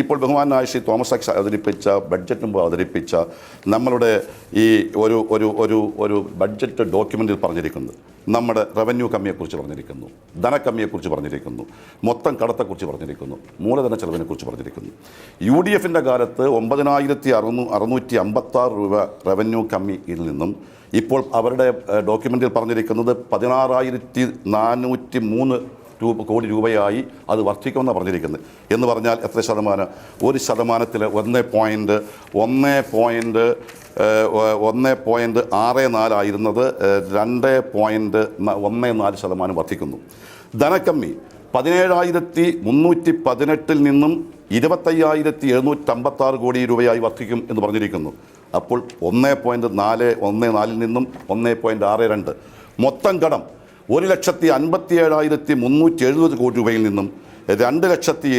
ഇപ്പോൾ ബഹുമാനായ ശ്രീ തോമസ് ഐക്സ് അവതരിപ്പിച്ച ബഡ്ജറ്റ് മുമ്പ് അവതരിപ്പിച്ച നമ്മളുടെ ഈ ഒരു ഒരു ഒരു ഒരു ബഡ്ജറ്റ് ഡോക്യുമെന്റിൽ പറഞ്ഞിരിക്കുന്നത് നമ്മുടെ റവന്യൂ കമ്മിയെക്കുറിച്ച് പറഞ്ഞിരിക്കുന്നു. ധനക്കമ്മിയെക്കുറിച്ച് പറഞ്ഞിരിക്കുന്നു. മൊത്തം കടത്തെക്കുറിച്ച് പറഞ്ഞിരിക്കുന്നു. മൂലധന ചെലവിനെക്കുറിച്ച് പറഞ്ഞിരിക്കുന്നു. യു ഡി എഫിന്റെ കാലത്ത് ഒമ്പതിനായിരത്തി അറുന്നൂ അറുന്നൂറ്റി അമ്പത്താറ് രൂപ റവന്യൂ കമ്മിയിൽ നിന്നും ഇപ്പോൾ അവരുടെ ഡോക്യുമെന്റിൽ പറഞ്ഞിരിക്കുന്നത് പതിനാറായിരത്തി നാനൂറ്റി മൂന്ന് രൂപ കോടി രൂപയായി അത് വർദ്ധിക്കുമെന്നാണ് പറഞ്ഞിരിക്കുന്നത്. എന്ന് പറഞ്ഞാൽ എത്ര ശതമാനം? ഒരു ശതമാനത്തിൽ ഒന്ന് പോയിന്റ് ഒന്ന് പോയിന്റ് ഒന്ന് പോയിന്റ് ആറ് നാലായിരുന്നത് രണ്ട് പോയിന്റ് ഒന്ന് നാല് ശതമാനം വർദ്ധിക്കുന്നു. ധനക്കമ്മി പതിനേഴായിരത്തി മുന്നൂറ്റി പതിനെട്ടിൽ നിന്നും ഇരുപത്തയ്യായിരത്തി എഴുന്നൂറ്റമ്പത്താറ് കോടി രൂപയായി വർദ്ധിക്കും എന്ന് പറഞ്ഞിരിക്കുന്നു. അപ്പോൾ ഒന്ന് പോയിന്റ് നാല് ഒന്ന് നാലിൽ നിന്നും ഒന്ന് പോയിന്റ് ആറ് രണ്ട്. മൊത്തം കടം ഒരു ലക്ഷത്തി അൻപത്തി ഏഴായിരത്തി മുന്നൂറ്റി എഴുപത് കോടി രൂപയിൽ നിന്നും രണ്ട് ലക്ഷത്തി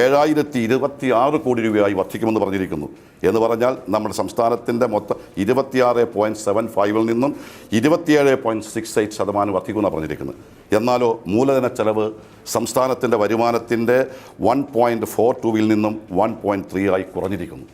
ഏഴായിരത്തി ഇരുപത്തി ആറ് കോടി രൂപയായി വർദ്ധിക്കുമെന്ന് പറഞ്ഞിരിക്കുന്നു. എന്ന് പറഞ്ഞാൽ നമ്മുടെ സംസ്ഥാനത്തിന്റെ മൊത്തം ഇരുപത്തിയാറ് പോയിന്റ് സെവൻ ഫൈവിൽ നിന്നും ഇരുപത്തിയേഴ് പോയിന്റ് സിക്സ് എയ്റ്റ് ശതമാനം വർദ്ധിക്കുമെന്നാണ് പറഞ്ഞിരിക്കുന്നത്. എന്നാലോ മൂലധന ചെലവ് സംസ്ഥാനത്തിന്റെ വരുമാനത്തിന്റെ വൺ പോയിന്റ് ഫോർ ടുവിൽ നിന്നും വൺ പോയിന്റ് ത്രീ ആയി കുറഞ്ഞിരിക്കുന്നു.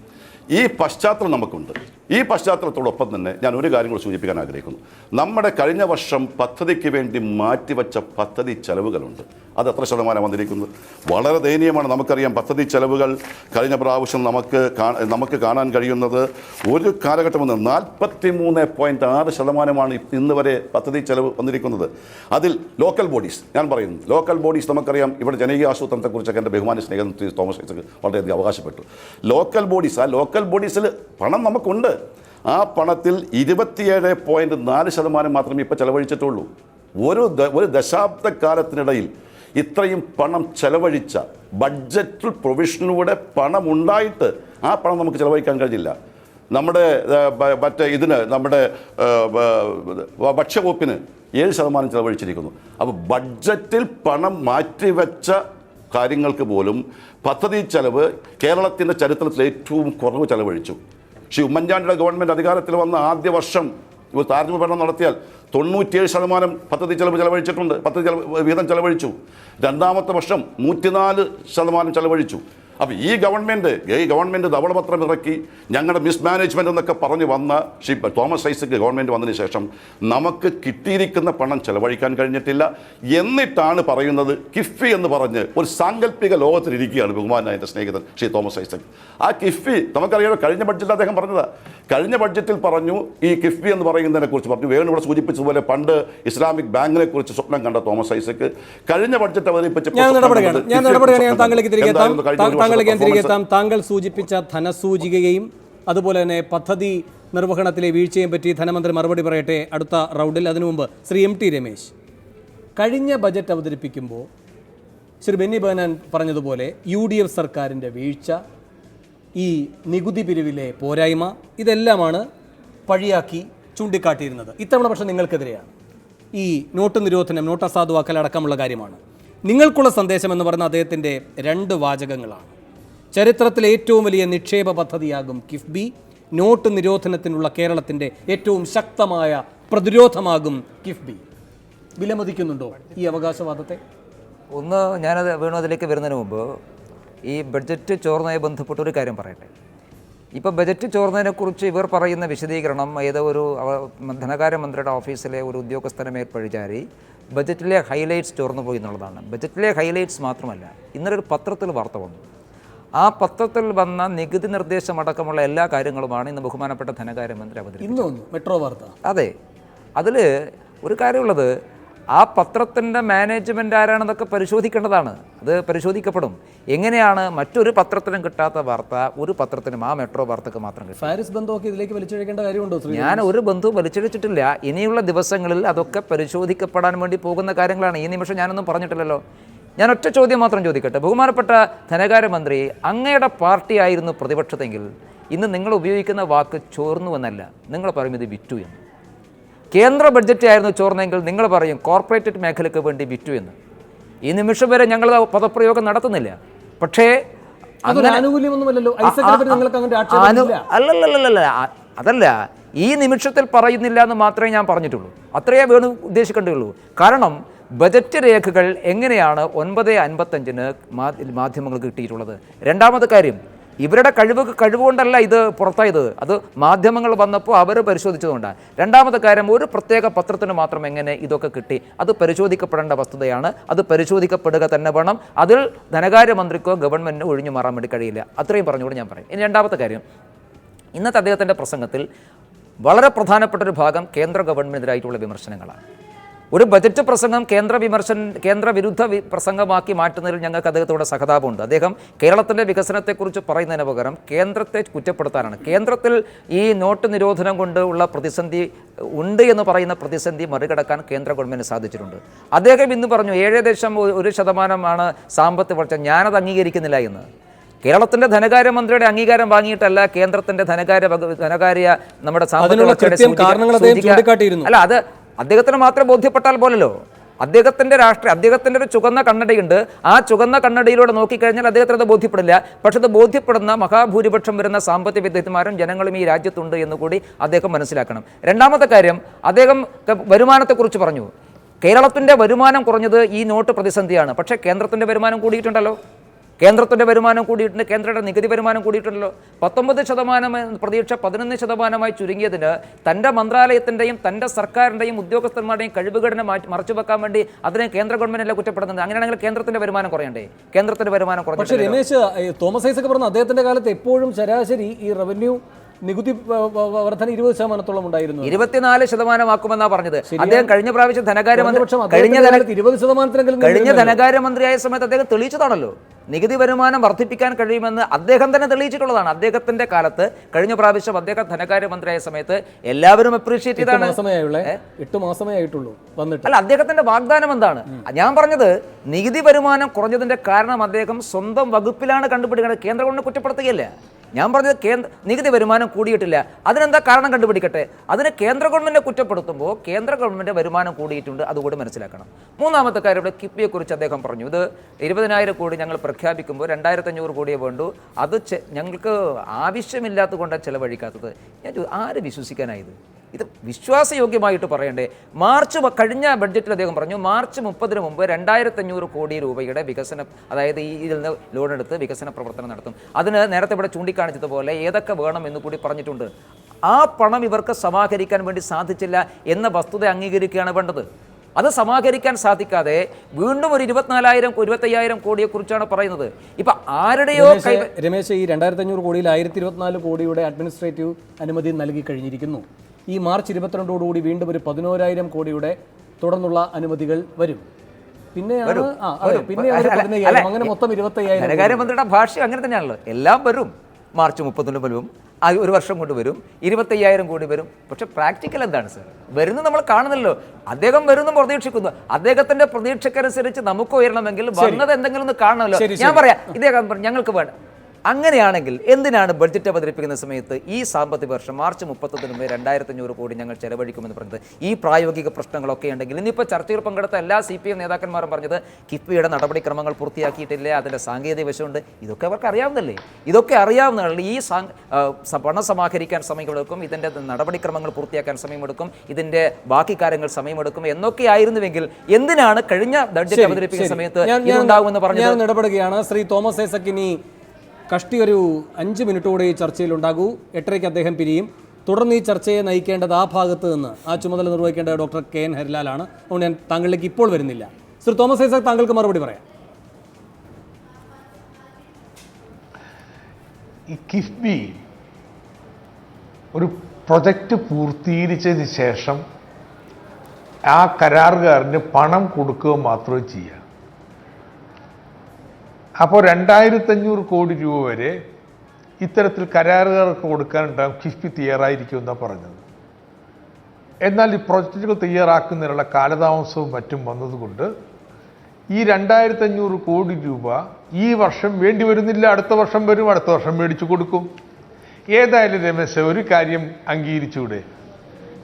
ഈ പശ്ചാത്തലം നമുക്കുണ്ട്. ഈ പശ്ചാത്തലത്തോടൊപ്പം തന്നെ ഞാൻ ഒരു കാര്യം കൂടി സൂചിപ്പിക്കാൻ ആഗ്രഹിക്കുന്നു. നമ്മുടെ കഴിഞ്ഞ വർഷം പദ്ധതിക്ക് വേണ്ടി മാറ്റിവെച്ച പദ്ധതി ചെലവുകളുണ്ട്. അത് എത്ര ശതമാനം വന്നിരിക്കുന്നത് വളരെ ദയനീയമാണ് നമുക്കറിയാം പദ്ധതി ചെലവുകൾ കഴിഞ്ഞ പ്രാവശ്യം നമുക്ക് നമുക്ക് കാണാൻ കഴിയുന്നത് ഒരു കാലഘട്ടം വന്ന് നാൽപ്പത്തി മൂന്ന് പോയിന്റ് ആറ് ശതമാനമാണ് ഇന്ന് വരെ പദ്ധതി ചെലവ് വന്നിരിക്കുന്നത്. അതിൽ ലോക്കൽ ബോഡീസ് ഞാൻ പറയുന്നു ലോക്കൽ ബോഡീസ് നമുക്കറിയാം ഇവിടെ ജനകീയ ആസൂത്രണത്തെക്കുറിച്ചൊക്കെ എന്റെ ബഹുമാന സ്നേഹം തോമസ് വളരെയധികം അവകാശപ്പെട്ടു. ലോക്കൽ ബോഡീസ് ആ ലോക്കൽ ബോഡീസിൽ പണം നമുക്കുണ്ട്. ആ പണത്തിൽ ഇരുപത്തിയേഴ് പോയിന്റ് നാല് ശതമാനം മാത്രമേ ഇപ്പോൾ ചെലവഴിച്ചിട്ടുള്ളൂ. ഒരു ഒരു ദശാബ്ദ കാലത്തിനിടയിൽ ഇത്രയും പണം ചെലവഴിച്ച ബഡ്ജറ്റിൽ പ്രൊവിഷനിലൂടെ പണം ഉണ്ടായിട്ട് ആ പണം നമുക്ക് ചെലവഴിക്കാൻ കഴിഞ്ഞില്ല. നമ്മുടെ മറ്റേ ഇതിന് നമ്മുടെ ഭക്ഷ്യവകുപ്പിന് ഏഴ് ശതമാനം ചെലവഴിച്ചിരിക്കുന്നു. അപ്പോൾ ബഡ്ജറ്റിൽ പണം മാറ്റിവെച്ച കാര്യങ്ങൾക്ക് പോലും പദ്ധതി ചെലവ് കേരളത്തിന്റെ ചരിത്രത്തിൽ ഏറ്റവും കുറവ് ചെലവഴിച്ചു. ശ്രീ ഉമ്മൻചാണ്ടിയുടെ ഗവൺമെന്റ് അധികാരത്തിൽ വന്ന ആദ്യ വർഷം ഇവർ താരതമ്യ പഠനം നടത്തിയാൽ തൊണ്ണൂറ്റിയേഴ് ശതമാനം പദ്ധതി ചെലവ് ചെലവഴിച്ചിട്ടുണ്ട്. പദ്ധതി ചെലവ് വീതം ചെലവഴിച്ചു. രണ്ടാമത്തെ വർഷം നൂറ്റിനാല് ശതമാനം ചെലവഴിച്ചു. അപ്പോൾ ഈ ഗവൺമെന്റ് ഈ ഗവൺമെന്റ് ധവളപത്രം ഇറക്കി ഞങ്ങളുടെ മിസ്മാനേജ്മെന്റ് എന്നൊക്കെ പറഞ്ഞ് വന്ന ശ്രീ തോമസ് ഐസക്ക് ഗവൺമെന്റ് വന്നതിന് ശേഷം നമുക്ക് കിട്ടിയിരിക്കുന്ന പണം ചെലവഴിക്കാൻ കഴിഞ്ഞിട്ടില്ല. എന്നിട്ടാണ് പറയുന്നത് കിഫ്ബി എന്ന് പറഞ്ഞ് ഒരു സാങ്കല്പിക ലോകത്തിലിരിക്കുകയാണ് ബഹുമാനായ എന്റെ സ്നേഹിതൻ ശ്രീ തോമസ് ഐസക്. ആ കിഫ്ബി നമുക്കറിയാമോ കഴിഞ്ഞ ബഡ്ജറ്റിൽ അദ്ദേഹം പറഞ്ഞതാ. കഴിഞ്ഞ ബഡ്ജറ്റിൽ പറഞ്ഞു ഈ കിഫ്ബി എന്ന് പറയുന്നതിനെ കുറിച്ച് പറഞ്ഞു. വേണു ഇവിടെ സൂചിപ്പിച്ചതുപോലെ പണ്ട് ഇസ്ലാമിക് ബാങ്കിനെ കുറിച്ച് സ്വപ്നം കണ്ട തോമസ് ഐസക് കഴിഞ്ഞ ബഡ്ജറ്റ് അവതരിപ്പിച്ചപ്പോൾ ഞാൻ സ്വപ്നം ഇടപെടുകയാണ് കണ്ടത് ഞാൻ കിഫ്ബിയെ ഇടപെടുകയാണ് ഞാൻ കുറിച്ച് താങ്കളിലേക്ക് തിരികെ എത്താം എന്തായിരുന്നു കഴിഞ്ഞ ഒരു താ- താങ്കളിലേക്ക് ഞാൻ വർഷത്തെ തിരികെ performance? എത്താം താങ്കൾ സൂചിപ്പിച്ച ധനസൂചികയും അതുപോലെ തന്നെ പദ്ധതി നിർവഹണത്തിലെ വീഴ്ചയും പറ്റി ധനമന്ത്രി മറുപടി പറയട്ടെ. അടുത്ത റൗണ്ടിൽ അതിനു മുമ്പ് ശ്രീ എം ടി രമേശ്. കഴിഞ്ഞ ബജറ്റ് അവതരിപ്പിക്കുമ്പോൾ ശ്രീ ബെന്നി ബഹനാൻ പറഞ്ഞതുപോലെ യു ഡി എഫ് സർക്കാരിന്റെ വീഴ്ച ഈ നികുതി പിരിവിലെ പോരായ്മ ഇതെല്ലാമാണ് പഴിയാക്കി ചൂണ്ടിക്കാട്ടിയിരുന്നത്. ഇത്തവണ പക്ഷേ നിങ്ങൾക്കെതിരെയാണ്. ഈ നോട്ട് നിരോധനം നോട്ട് അസാധുവാക്കൽ അടക്കമുള്ള കാര്യമാണ്. നിങ്ങൾക്കുള്ള സന്ദേശം എന്ന് പറയുന്ന അദ്ദേഹത്തിന്റെ രണ്ട് വാചകങ്ങളാണ്. ചരിത്രത്തിലെ ഏറ്റവും വലിയ നിക്ഷേപ പദ്ധതിയാകും കിഫ്ബി. നോട്ട് നിരോധനത്തിനുള്ള കേരളത്തിന്റെ ഏറ്റവും ശക്തമായ പ്രതിരോധമാകും കിഫ്ബി. വിലമതിക്കുന്നുണ്ടോ ഈ അവകാശവാദത്തെ? ഒന്ന് ഞാനത് വീണു അതിലേക്ക് വരുന്നതിന് മുമ്പ് ഈ ബഡ്ജറ്റ് ചോർന്നതുമായി ബന്ധപ്പെട്ട ഒരു കാര്യം പറയട്ടെ. ഇപ്പോൾ ബജറ്റ് ചോർന്നതിനെക്കുറിച്ച് ഇവർ പറയുന്ന വിശദീകരണം ഏതോ ഒരു ധനകാര്യമന്ത്രിയുടെ ഓഫീസിലെ ഒരു ഉദ്യോഗസ്ഥനെ മേൽ പഴിചാരി ബജറ്റിലെ ഹൈലൈറ്റ്സ് ചോർന്നു പോയി എന്നുള്ളതാണ്. ബജറ്റിലെ ഹൈലൈറ്റ്സ് മാത്രമല്ല ഇന്നലെ ഒരു പത്രത്തിൽ വാർത്ത വന്നു. ആ പത്രത്തിൽ വന്ന നികുതി നിർദ്ദേശം അടക്കമുള്ള എല്ലാ കാര്യങ്ങളുമാണ് ഇന്ന് ബഹുമാനപ്പെട്ട ധനകാര്യമന്ത്രി അവതരിപ്പിച്ചത്. മെട്രോ വാർത്ത. അതെ. അതിൽ ഒരു കാര്യമുള്ളത് ആ പത്രത്തിന്റെ മാനേജ്മെന്റ് ആരാണെന്നൊക്കെ പരിശോധിക്കേണ്ടതാണ്. അത് പരിശോധിക്കപ്പെടും. എങ്ങനെയാണ് മറ്റൊരു പത്രത്തിനും കിട്ടാത്ത വാർത്ത ഒരു പത്രത്തിനും ആ മെട്രോ വാർത്തക്ക് മാത്രം കിട്ടും ഫാരിസ് ബന്ധമൊക്കെ ഇതിലേക്ക് വലിച്ചഴിക്കേണ്ട കാര്യമുണ്ടോ ഞാൻ ഒരു ബന്ധു വലിച്ചഴിച്ചിട്ടില്ല. ഇനിയുള്ള ദിവസങ്ങളിൽ അതൊക്കെ പരിശോധിക്കപ്പെടാൻ വേണ്ടി പോകുന്ന കാര്യങ്ങളാണ്. ഈ നിമിഷം ഞാനൊന്നും പറഞ്ഞിട്ടില്ലല്ലോ. ഞാൻ ഒറ്റ ചോദ്യം മാത്രം ചോദിക്കട്ടെ. ബഹുമാനപ്പെട്ട ധനകാര്യമന്ത്രി അങ്ങയുടെ പാർട്ടിയായിരുന്നു പ്രതിപക്ഷത്തെങ്കിൽ ഇന്ന് നിങ്ങൾ ഉപയോഗിക്കുന്ന വാക്ക് ചോർന്നു എന്നല്ല. നിങ്ങൾ പറയും ഇത് വിറ്റു എന്ന്. കേന്ദ്ര ബഡ്ജറ്റ് ആയിരുന്നു ചോർന്നെങ്കിൽ നിങ്ങൾ പറയും കോർപ്പറേറ്റ് മേഖലയ്ക്ക് വേണ്ടി വിറ്റു എന്ന്. ഈ നിമിഷം വരെ ഞങ്ങൾ പദപ്രയോഗം നടത്തുന്നില്ല. പക്ഷേ അതൊരു ആനുകൂല്യമൊന്നുമല്ലല്ലോ. ഐസക്കിനെ പറ്റി നിങ്ങൾക്ക് അങ്ങോട്ട് ആക്ഷേപമില്ല അല്ലല്ലല്ലല്ല. അ- അതല്ല. ഈ നിമിഷത്തിൽ പറയുന്നില്ല എന്ന് മാത്രമേ ഞാൻ പറഞ്ഞിട്ടുള്ളൂ. അത്രയേ വേണു ഉദ്ദേശിക്കേണ്ടതുള്ളൂ. കാരണം ബജറ്റ് രേഖകൾ എങ്ങനെയാണ് ഒൻപത് അൻപത്തഞ്ചിന് മാധ്യമങ്ങൾക്ക് കിട്ടിയിട്ടുള്ളത്? രണ്ടാമത്തെ കാര്യം ഇവരുടെ കഴിവ് കഴിവുകൊണ്ടല്ല ഇത് പുറത്തായത്. അത് മാധ്യമങ്ങൾ വന്നപ്പോൾ അവർ പരിശോധിച്ചതുകൊണ്ടാണ് രണ്ടാമത്തെ കാര്യം ഒരു പ്രത്യേക പത്രത്തിന് മാത്രം എങ്ങനെ ഇതൊക്കെ കിട്ടി? അത് പരിശോധിക്കപ്പെടേണ്ട വസ്തുതയാണ്. അത് പരിശോധിക്കപ്പെടുക തന്നെ വേണം. അതിൽ ധനകാര്യമന്ത്രിക്കോ ഗവൺമെന്റിനോ ഒഴിഞ്ഞു മാറാൻ വേണ്ടി കഴിയില്ല. അത്രയും പറഞ്ഞുകൊണ്ട് ഞാൻ പറയും. ഇനി രണ്ടാമത്തെ കാര്യം ഇന്നത്തെ അദ്ദേഹത്തിന്റെ പ്രസംഗത്തിൽ വളരെ പ്രധാനപ്പെട്ട ഒരു ഭാഗം കേന്ദ്ര ഗവൺമെന്റിനെതിരായിട്ടുള്ള വിമർശനങ്ങളാണ്. ഒരു ബജറ്റ് പ്രസംഗം കേന്ദ്ര വിമർശൻ കേന്ദ്ര വിരുദ്ധ പ്രസംഗമാക്കി മാറ്റുന്നതിൽ ഞങ്ങൾക്ക് അദ്ദേഹത്തോടെ സഹതാപമുണ്ട്. അദ്ദേഹം കേരളത്തിന്റെ വികസനത്തെക്കുറിച്ച് പറയുന്നതിന് പകരം കേന്ദ്രത്തെ കുറ്റപ്പെടുത്താനാണ്. കേന്ദ്രത്തിൽ ഈ നോട്ട് നിരോധനം കൊണ്ട് ഉള്ള പ്രതിസന്ധി ഉണ്ട് എന്ന് പറയുന്ന പ്രതിസന്ധി മറികടക്കാൻ കേന്ദ്ര ഗവൺമെന്റ് സാധിച്ചിട്ടുണ്ട്. അദ്ദേഹം ഇന്ന് പറഞ്ഞു ഏഴ് ദശം ഒരു ശതമാനമാണ് സാമ്പത്തിക വളർച്ച. ഞാനത് അംഗീകരിക്കുന്നില്ല എന്ന്. കേരളത്തിന്റെ ധനകാര്യമന്ത്രിയുടെ അംഗീകാരം വാങ്ങിയിട്ടല്ല കേന്ദ്രത്തിന്റെ ധനകാര്യ ധനകാര്യ നമ്മുടെ സാമ്പത്തിക അല്ല അത് അദ്ദേഹത്തിന് മാത്രം ബോധ്യപ്പെട്ടാൽ പോലല്ലോ. അദ്ദേഹത്തിന്റെ രാഷ്ട്രീയ അദ്ദേഹത്തിന്റെ ഒരു ചുവന്ന കണ്ണടയുണ്ട്. ആ ചുവന്ന കണ്ണടയിലൂടെ നോക്കിക്കഴിഞ്ഞാൽ അദ്ദേഹത്തിന് അത് ബോധ്യപ്പെടില്ല. പക്ഷെ അത് ബോധ്യപ്പെടുന്ന മഹാഭൂരിപക്ഷം വരുന്ന സാമ്പത്തിക വിദഗ്ധന്മാരും ജനങ്ങളും ഈ രാജ്യത്തുണ്ട് എന്ന് കൂടി അദ്ദേഹം മനസ്സിലാക്കണം. രണ്ടാമത്തെ കാര്യം അദ്ദേഹം വരുമാനത്തെക്കുറിച്ച് പറഞ്ഞു. കേരളത്തിന്റെ വരുമാനം കുറഞ്ഞത് ഈ നോട്ട് പ്രതിസന്ധിയാണ്. പക്ഷേ കേന്ദ്രത്തിന്റെ വരുമാനം കൂടിയിട്ടുണ്ടല്ലോ. കേന്ദ്രത്തിന്റെ വരുമാനം കൂടിയിട്ടുണ്ട് കേന്ദ്രയുടെ നികുതി വരുമാനം കൂടിയിട്ടുണ്ടല്ലോ. പത്തൊമ്പത് ശതമാനം പ്രതീക്ഷ പതിനൊന്ന് ശതമാനമായി ചുരുങ്ങിയതിന് തന്റെ മന്ത്രാലയത്തിന്റെയും തന്റെ സർക്കാരിന്റെയും ഉദ്യോഗസ്ഥന്മാരുടെയും കഴിവുകടന മാറ്റി മറച്ചു വെക്കാൻ വേണ്ടി അതിനെ കേന്ദ്ര ഗവൺമെന്റല്ലേ കുറ്റപ്പെടുന്നത് അങ്ങനെയാണെങ്കിൽ കേന്ദ്രത്തിന്റെ വരുമാനം കുറയണ്ടേ? കേന്ദ്രത്തിന്റെ വരുമാനം പക്ഷേ കുറഞ്ഞിട്ടില്ലല്ലോ. രമേശ് തോമസ് ഐസക് പറഞ്ഞ അദ്ദേഹത്തിന്റെ കാലത്ത് എപ്പോഴും ശരാശരി ഈ റവന്യൂ നികുതി വർധന ഇരുപത് ശതമാനത്തോളം ഉണ്ടായിരുന്നു. ഇരുപത്തിനാല് ശതമാനമാക്കുമെന്നാ പറഞ്ഞത്. അദ്ദേഹം കഴിഞ്ഞ പ്രാവശ്യം ധനകാര്യമന്ത്രി കഴിഞ്ഞ ഇരുപത് ശതമാനത്തിനെങ്കിലും കഴിഞ്ഞ ധനകാര്യമന്ത്രിയായ സമയത്ത് അദ്ദേഹം തെളിയിച്ചതാണല്ലോ. നികുതി വരുമാനം വർദ്ധിപ്പിക്കാൻ കഴിയുമെന്ന് അദ്ദേഹം തന്നെ തെളിയിച്ചിട്ടുള്ളതാണ്. അദ്ദേഹത്തിന്റെ കാലത്ത് കഴിഞ്ഞ പ്രാവശ്യം അദ്ദേഹം ധനകാര്യമന്ത്രിയായ സമയത്ത് എല്ലാവരും അപ്രീഷിയേറ്റ് ചെയ്താണ് എട്ട് മാസമേ ആയിട്ടുള്ളൂ വന്നിട്ട്. അല്ല അദ്ദേഹത്തിന്റെ വാഗ്ദാനം എന്താണ്? ഞാൻ പറഞ്ഞത് നികുതി വരുമാനം കുറഞ്ഞതിന്റെ കാരണം അദ്ദേഹം സ്വന്തം വകുപ്പിലാണ് കണ്ടുപിടിക്കുന്നത് കേന്ദ്ര ഗവൺമെന്റ് കുറ്റപ്പെടുത്തുകയല്ല? ഞാൻ പറഞ്ഞത് കേന്ദ്ര നികുതി വരുമാനം കൂടിയിട്ടില്ല. അതിനെന്താ കാരണം കണ്ടുപിടിക്കട്ടെ? അതിന് കേന്ദ്ര ഗവൺമെന്റ് കുറ്റപ്പെടുത്തുമ്പോൾ കേന്ദ്ര ഗവൺമെന്റ് വരുമാനം കൂടിയിട്ടുണ്ട് അതുകൂടി മനസ്സിലാക്കണം. മൂന്നാമത്തെ കാര്യം ഇവിടെ കിഫ്ബിയെക്കുറിച്ച് അദ്ദേഹം പറഞ്ഞു. ഇത് ഇരുപതിനായിരം കോടി ഞങ്ങൾ പ്രഖ്യാപിക്കുമ്പോൾ രണ്ടായിരത്തി അഞ്ഞൂറ് കോടിയെ വേണ്ടു. അത് ഞങ്ങൾക്ക് ആവശ്യമില്ലാത്തത് കൊണ്ടാണ് ചിലവഴിക്കാത്തത്. ഞാൻ ആര് വിശ്വസിക്കാനായത്? ഇത് വിശ്വാസയോഗ്യമായിട്ട് പറയണ്ടേ? മാർച്ച് കഴിഞ്ഞ ബഡ്ജറ്റിൽ അദ്ദേഹം പറഞ്ഞു മാർച്ച് മുപ്പതിന് മുമ്പ് രണ്ടായിരത്തഞ്ഞൂറ് കോടി രൂപയുടെ വികസന അതായത് ഈ ഇതിൽ നിന്ന് ലോൺ എടുത്ത് വികസന പ്രവർത്തനം നടത്തും. അതിന് നേരത്തെ ഇവിടെ ചൂണ്ടിക്കാണിച്ചതുപോലെ ഏതൊക്കെ വേണം എന്ന് കൂടി പറഞ്ഞിട്ടുണ്ട്. ആ പണം ഇവർക്ക് സമാഹരിക്കാൻ വേണ്ടി സാധിച്ചില്ല എന്ന വസ്തുത അംഗീകരിക്കുകയാണ് വേണ്ടത്. അത് സമാഹരിക്കാൻ സാധിക്കാതെ വീണ്ടും ഒരു ഇരുപത്തിനാലായിരം ഇരുപത്തയ്യായിരം കോടിയെ കുറിച്ചാണ് പറയുന്നത്. ഇപ്പൊ ആരുടെയോ രമേശ് ഈ രണ്ടായിരത്തി അഞ്ഞൂറ് കോടിയിൽ ആയിരത്തി ഇരുപത്തിനാല് കോടിയുടെ അഡ്മിനിസ്ട്രേറ്റീവ് അനുമതി നൽകി കഴിഞ്ഞിരിക്കുന്നു. ഈ മാർച്ച് ഇരുപത്തിരണ്ടോടുകൂടി വീണ്ടും ഒരു പതിനോരായിരം കോടിയുടെ തുടർന്നുള്ള അനുമതികൾ വരും. പിന്നെയാണ് ആ അതെ പിന്നെ ഒരു അല്ല, പതിനയ്യായിരം അല്ല, അങ്ങനെ മൊത്തം ഇരുപത്തയ്യായിരം ധനകാര്യമന്ത്രിയുടെ ഭാഷ അങ്ങനെ തന്നെയാണല്ലോ. എല്ലാം വരും. മാർച്ച് മുപ്പത്തൊന്ന് വരും. ഒരു വർഷം കൊണ്ട് വരും. ഇരുപത്തയ്യായിരം കോടി വരും. പക്ഷെ പ്രാക്ടിക്കൽ എന്താണ് സർ? വരുന്നു നമ്മൾ കാണുന്നല്ലോ. അദ്ദേഹം വരുന്നു പ്രതീക്ഷിക്കുന്നു. അദ്ദേഹത്തിന്റെ പ്രതീക്ഷക്കനുസരിച്ച് നമുക്ക് ഉയരണമെങ്കിൽ വന്നത് എന്തെങ്കിലും ഒന്ന് കാണണമല്ലോ. ഞാൻ പറയാം. ഇദ്ദേഹം ഞങ്ങൾക്ക് വേണ്ട. അങ്ങനെയാണെങ്കിൽ എന്തിനാണ് ബഡ്ജറ്റ് അവതരിപ്പിക്കുന്ന സമയത്ത് ഈ സാമ്പത്തിക വർഷം മാർച്ച് മുപ്പത്തൊന്നിന് മുമ്പ് രണ്ടായിരത്തി അഞ്ഞൂറ് കോടി ഞങ്ങൾ ചെലവഴിക്കുമെന്ന് പറഞ്ഞത്? ഈ പ്രായോഗിക പ്രശ്നങ്ങളൊക്കെ ഉണ്ടെങ്കിൽ ഇന്നിപ്പോൾ ചർച്ചയിൽ പങ്കെടുത്ത എല്ലാ സി പി എം നേതാക്കന്മാരും പറഞ്ഞത് കിഫ്ബിയുടെ നടപടിക്രമങ്ങൾ പൂർത്തിയാക്കിയിട്ടില്ല അതിന്റെ സാങ്കേതിക വശമുണ്ട്. ഇതൊക്കെ അവർക്ക് അറിയാവുന്നല്ലേ ഇതൊക്കെ അറിയാവുന്നതാണ്. ഈ പണം സമാഹരിക്കാൻ സമയമെടുക്കും ഇതിന്റെ നടപടിക്രമങ്ങൾ പൂർത്തിയാക്കാൻ സമയമെടുക്കും ഇതിന്റെ ബാക്കി കാര്യങ്ങൾ സമയമെടുക്കും എന്നൊക്കെ ആയിരുന്നുവെങ്കിൽ എന്തിനാണ് കഴിഞ്ഞ ബഡ്ജറ്റ് അവതരിപ്പിക്കുന്ന സമയത്ത് പറഞ്ഞു ഇതുണ്ടാകുമെന്ന് പറഞ്ഞത്? ഞാൻ ഇടപെടുകയാണ്. ശ്രീ തോമസ് ഐസക് ഇനി കഷ്ടി ഒരു അഞ്ച് മിനിറ്റോടെ ഈ ചർച്ചയിൽ ഉണ്ടാകൂ എട്ടരയ്ക്ക് അദ്ദേഹം പിരിയും. തുടർന്ന് ഈ ചർച്ചയെ നയിക്കേണ്ടത് ആ ഭാഗത്ത് നിന്ന് ആ ചുമതല നിർവഹിക്കേണ്ട ഡോക്ടർ കെ എൻ ഹരിലാലാണ്. അതുകൊണ്ട് ഞാൻ താങ്കളിലേക്ക് ഇപ്പോൾ വരുന്നില്ല. ശ്രീ തോമസ് ഐസക് താങ്കൾക്ക് മറുപടി പറയാം. ഈ കിഫ്ബി ഒരു പ്രൊജക്റ്റ് പൂർത്തീകരിച്ചതിന് ശേഷം ആ കരാറുകാരന് പണം കൊടുക്കുക മാത്രമേ ചെയ്യുക അപ്പോൾ രണ്ടായിരത്തഞ്ഞൂറ് കോടി രൂപ വരെ ഇത്തരത്തിൽ കരാറുകാർക്ക് കൊടുക്കാനുണ്ടാകും കിഫ്ബി തയ്യാറായിരിക്കും എന്നാണ് പറഞ്ഞത്. എന്നാൽ ഈ പ്രൊജക്റ്റുകൾ തയ്യാറാക്കുന്നതിനുള്ള കാലതാമസവും മറ്റും വന്നതുകൊണ്ട് ഈ രണ്ടായിരത്തി അഞ്ഞൂറ് കോടി രൂപ ഈ വർഷം വേണ്ടി വരുന്നില്ല അടുത്ത വർഷം വരും അടുത്ത വർഷം മേടിച്ചു കൊടുക്കും. ഏതായാലും രമേശ ഒരു കാര്യം അംഗീകരിച്ചൂടെ?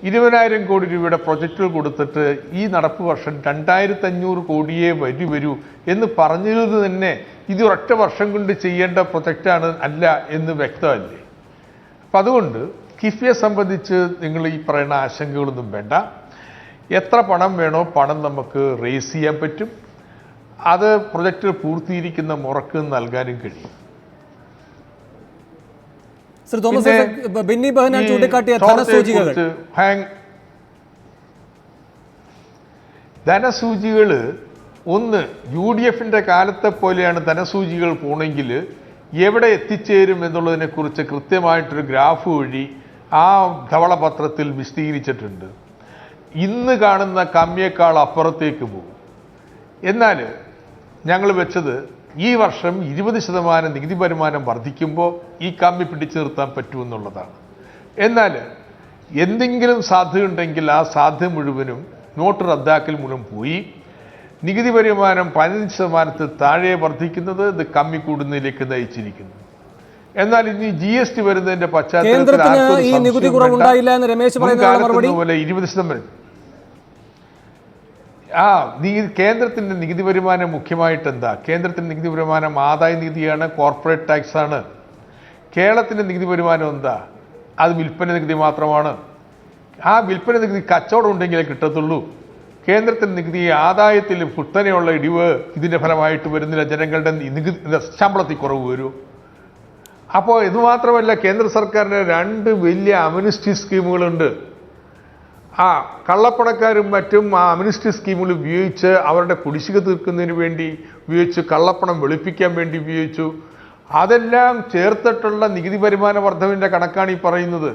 ഇരുപതിനായിരം കോടി രൂപയുടെ പ്രൊജക്റ്റുകൾ കൊടുത്തിട്ട് ഈ നടപ്പ് വർഷം രണ്ടായിരത്തി അഞ്ഞൂറ് കോടിയേ വരി വരൂ എന്ന് പറഞ്ഞത് തന്നെ ഇത് ഒരൊറ്റ വർഷം കൊണ്ട് ചെയ്യേണ്ട പ്രൊജക്റ്റാണ് അല്ല എന്ന് വ്യക്തമല്ലേ? അപ്പം അതുകൊണ്ട് കിഫ്ബിയെ സംബന്ധിച്ച് നിങ്ങൾ ഈ പറയുന്ന ആശങ്കകളൊന്നും വേണ്ട. എത്ര പണം വേണോ പണം നമുക്ക് റേസ് ചെയ്യാൻ പറ്റും. അത് പ്രൊജക്റ്റ് പൂർത്തീകരിക്കുന്ന മുറക്ക് നൽകാനും കഴിയും. തോമസ് ബെന്നി ബെഹനാൻ ചൂണ്ടിക്കാട്ടിയ ധനസൂചികകൾ ധനസൂചികൾ. ഒന്ന് യു ഡി എഫിന്റെ കാലത്തെ പോലെയാണ് ധനസൂചികൾ പോണെങ്കിൽ എവിടെ എത്തിച്ചേരും എന്നുള്ളതിനെ കുറിച്ച് കൃത്യമായിട്ടൊരു ഗ്രാഫ് വഴി ആ ധവളപത്രത്തിൽ വിശദീകരിച്ചിട്ടുണ്ട്. ഇന്ന് കാണുന്ന കമ്മിയേക്കാൾ അപ്പുറത്തേക്ക് പോകും. എന്നാൽ ഞങ്ങൾ വെച്ചത് ഈ വർഷം ഇരുപത് ശതമാനം നികുതി വരുമാനം വർദ്ധിക്കുമ്പോൾ ഈ കമ്മി പിടിച്ചു നിർത്താൻ പറ്റുമെന്നുള്ളതാണ് എന്നാൽ എന്തെങ്കിലും സാധ്യതയുണ്ടെങ്കിൽ ആ സാധ്യത മുഴുവനും നോട്ട് റദ്ദാക്കൽ മൂലം പോയി. നികുതി വരുമാനം പതിനഞ്ച് ശതമാനത്തിൽ താഴെ വർദ്ധിക്കുന്നത് ഇത് കമ്മി കൂടുന്നതിലേക്ക് നയിച്ചിരിക്കുന്നു. എന്നാൽ ഇനി ജി എസ് ടി വരുന്നതിന്റെ പശ്ചാത്തലത്തിൽ ഇരുപത് ആർക്കും ആ നീ കേന്ദ്രത്തിന്റെ നികുതി വരുമാനം മുഖ്യമായിട്ട് എന്താ? കേന്ദ്രത്തിന്റെ നികുതി വരുമാനം ആദായ നികുതിയാണ് കോർപ്പറേറ്റ് ടാക്സ് ആണ്. കേരളത്തിന്റെ നികുതി വരുമാനം എന്താ? അത് വിൽപ്പന നികുതി മാത്രമാണ്. ആ വിൽപ്പന നികുതി കച്ചവടം ഉണ്ടെങ്കിലേ കിട്ടത്തുള്ളൂ. കേന്ദ്രത്തിന്റെ നികുതി ആദായത്തിൽ കുത്തനെയുള്ള ഇടിവ് ഇതിന്റെ ഫലമായിട്ട് വരുന്നില്ല. ജനങ്ങളുടെ നികുതി ശമ്പളത്തിൽ കുറവ് വരും. അപ്പോൾ ഇത് മാത്രമല്ല കേന്ദ്ര സർക്കാരിന്റെ രണ്ട് വലിയ അമ്യൂണിസ്റ്റി സ്കീമുകളുണ്ട്. ആ കള്ളപ്പണക്കാരും മറ്റും ആ അമ്യൂണിസ്റ്റി സ്കീമുകൾ ഉപയോഗിച്ച് അവരുടെ കുടിശ്ശിക തീർക്കുന്നതിന് വേണ്ടി ഉപയോഗിച്ചു കള്ളപ്പണം വെളുപ്പിക്കാൻ വേണ്ടി ഉപയോഗിച്ചു. അതെല്ലാം ചേർത്തിട്ടുള്ള നികുതി വരുമാന വർധവിന്റെ കണക്കാണ് ഈ പറയുന്നത്.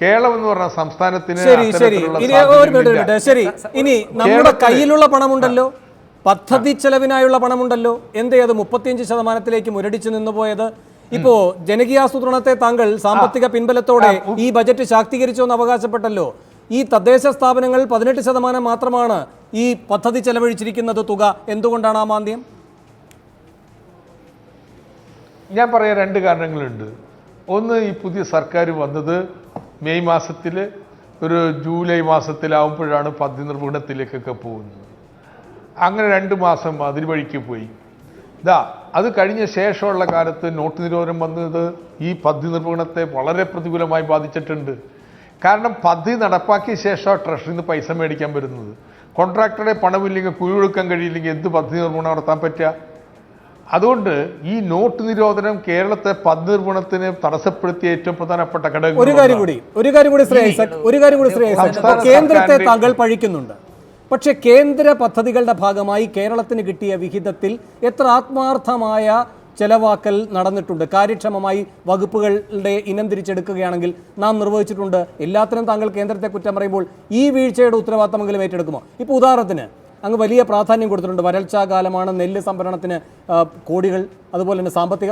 കേരളം എന്ന് പറഞ്ഞ സംസ്ഥാനത്തിന് ശരി ശരി. ഇനി ഒരു മിനിറ്റ് ശരി. ഇനി നമ്മുടെ കയ്യിലുള്ള പണമുണ്ടല്ലോ? പദ്ധതി ചെലവിനായുള്ള പണമുണ്ടല്ലോ? എന്തേ അത് മുപ്പത്തിയഞ്ച് ശതമാനത്തിലേക്ക് മുരടിച്ചു നിന്നു പോയത്? ഇപ്പോ ജനകീയാസൂത്രണത്തെ താങ്കൾ സാമ്പത്തിക പിൻബലത്തോടെ ഈ ബജറ്റ് ശാക്തീകരിച്ചു എന്ന് അവകാശപ്പെട്ടല്ലോ? ഈ തദ്ദേശ സ്ഥാപനങ്ങൾ പതിനെട്ട് ശതമാനം മാത്രമാണ് ഈ പദ്ധതി ചെലവഴിച്ചിരിക്കുന്നത് തുക. എന്തുകൊണ്ടാണ് ആ മാന്ദ്യം? ഞാൻ പറയാൻ രണ്ട് കാരണങ്ങളുണ്ട്. ഒന്ന് ഈ പുതിയ സർക്കാർ വന്നത് മെയ് മാസത്തിൽ ഒരു ജൂലൈ മാസത്തിലാവുമ്പോഴാണ് പദ്ധതി നിർവഹണത്തിലേക്കൊക്കെ പോകുന്നത്. അങ്ങനെ രണ്ട് മാസം അതിന് വഴിക്ക് പോയി. ഇതാ അത് കഴിഞ്ഞ ശേഷമുള്ള കാലത്ത് നോട്ട് നിരോധനം വന്നത് ഈ പദ്ധതി നിർവഹണത്തെ വളരെ പ്രതികൂലമായി ബാധിച്ചിട്ടുണ്ട്. കാരണം പദ്ധതി നടപ്പാക്കിയ ശേഷം ട്രഷറിയിൽ നിന്ന് പൈസ മേടിക്കാൻ വരുന്നത്. കോൺട്രാക്ടറുടെ പണമില്ലെങ്കിൽ കുഴി കൊടുക്കാൻ കഴിയില്ലെങ്കിൽ എന്ത് പദ്ധതി നിർമ്മാണം നടത്താൻ പറ്റുക? അതുകൊണ്ട് ഈ നോട്ട് നിരോധനം കേരളത്തെ പദ്ധതി നിർമ്മാണത്തിന് തടസ്സപ്പെടുത്തിയ ഏറ്റവും പ്രധാനപ്പെട്ട ഘടകം ഒരു കാര്യം കൂടി ഒരു കാര്യം കൂടി ശ്രീ ഐസക് ഒരു കാര്യം കൂടി ശ്രീ ഐസക് കേന്ദ്രത്തെ താങ്കൾ പഴിക്കുന്നുണ്ട്. പക്ഷേ കേന്ദ്ര പദ്ധതികളുടെ ഭാഗമായി കേരളത്തിന് കിട്ടിയ വിഹിതത്തിൽ എത്ര ആത്മാർത്ഥമായ ചെലവാക്കൽ നടന്നിട്ടുണ്ട്. കാര്യക്ഷമമായി വകുപ്പുകളുടെ ഇനം തിരിച്ചെടുക്കുകയാണെങ്കിൽ നാം നിർവഹിച്ചിട്ടുണ്ട്. എല്ലാത്തിനും താങ്കൾ കേന്ദ്രത്തെ കുറ്റം പറയുമ്പോൾ ഈ വീഴ്ചയുടെ ഉത്തരവാദിത്തമെങ്കിലും ഏറ്റെടുക്കുമോ? ഇപ്പോൾ ഉദാഹരണത്തിന് അങ്ങ് വലിയ പ്രാധാന്യം കൊടുത്തിട്ടുണ്ട്. വരൾച്ചാ കാലമാണ് നെല്ല് സംഭരണത്തിന് കോടികൾ അതുപോലെ തന്നെ സാമ്പത്തിക